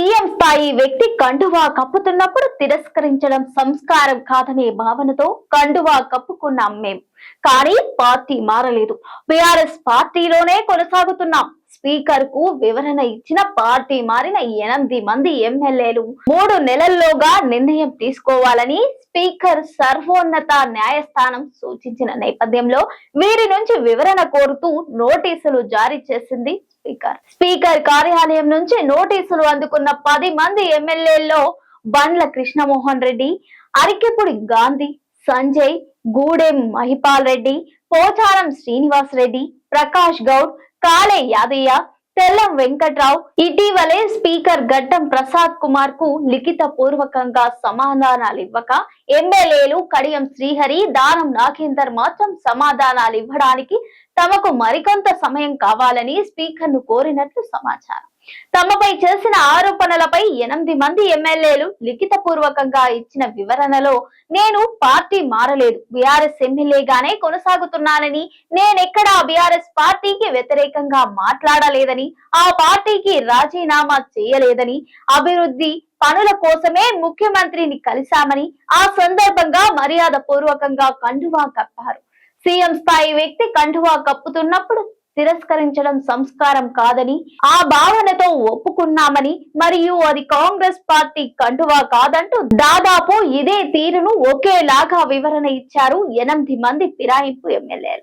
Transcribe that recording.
CM స్థాయి వ్యక్తి కండువా కప్పుతున్నప్పుడు తిరస్కరించడం సంస్కారం కాదనే భావనతో కండువా కప్పుకున్నాం మేం. కానీ పార్టీ మారలేదు. బీఆర్ఎస్ పార్టీలోనే కొనసాగుతున్నాం. స్పీకర్కు వివరణ ఇచ్చిన పార్టీ మారిన ఎనిమిది మంది ఎమ్మెల్యేలు మూడు నెలల్లోగా నిర్ణయం తీసుకోవాలని స్పీకర్ సర్వోన్నత న్యాయస్థానం సూచించిన నేపథ్యంలో వీరి నుంచి వివరణ కోరుతూ నోటీసులు జారీ చేసింది స్పీకర్. స్పీకర్ కార్యాలయం నుంచి నోటీసులు అందుకున్న పది మంది ఎమ్మెల్యేల్లో బండ్ల కృష్ణమోహన్ రెడ్డి అరికెపుడి గాంధీ సంజయ్ గూడెం మహిపాల్ రెడ్డి పోచారం శ్రీనివాస్ రెడ్డి ప్రకాష్ గౌడ్ కాళే యాదయ్య తెల్లం వెంకట్రావు ఇటీవలే స్పీకర్ గడ్డం ప్రసాద్ కుమార్కు లిఖిత పూర్వకంగా సమాధానాలు ఇవ్వక ఎమ్మెల్యేలు కడియం శ్రీహరి దానం నాగేందర్ మాత్రం సమాధానాలు ఇవ్వడానికి తమకు మరికొంత సమయం కావాలని స్పీకర్ను కోరినట్లు సమాచారం. తమపై చేసిన ఆరోపణలపై ఎనిమిది మంది ఎమ్మెల్యేలు లిఖిత పూర్వకంగా ఇచ్చిన వివరణలో నేను పార్టీ మారలేదు. బీఆర్ఎస్ ఎమ్మెల్యేగానే కొనసాగుతున్నానని నేనెక్కడా బీఆర్ఎస్ పార్టీకి వ్యతిరేకంగా మాట్లాడలేదని ఆ పార్టీకి రాజీనామా చేయలేదని అభివృద్ధి పనుల కోసమే ముఖ్యమంత్రిని కలిశామని ఆ సందర్భంగా మర్యాద పూర్వకంగా కండువా కప్పారు. సీఎం స్థాయి వ్యక్తి కండువా కప్పుతున్నప్పుడు తిరస్కరించడం సంస్కారం కాదని ఆ భావనతో ఒప్పుకున్నామని మరియు అది కాంగ్రెస్ పార్టీ కండువా కాదంటూ దాదాపు ఇదే తీరును ఒకేలాగా వివరణ ఇచ్చారు ఎనిమిది మంది ఫిరాయింపు ఎమ్మెల్యేలు.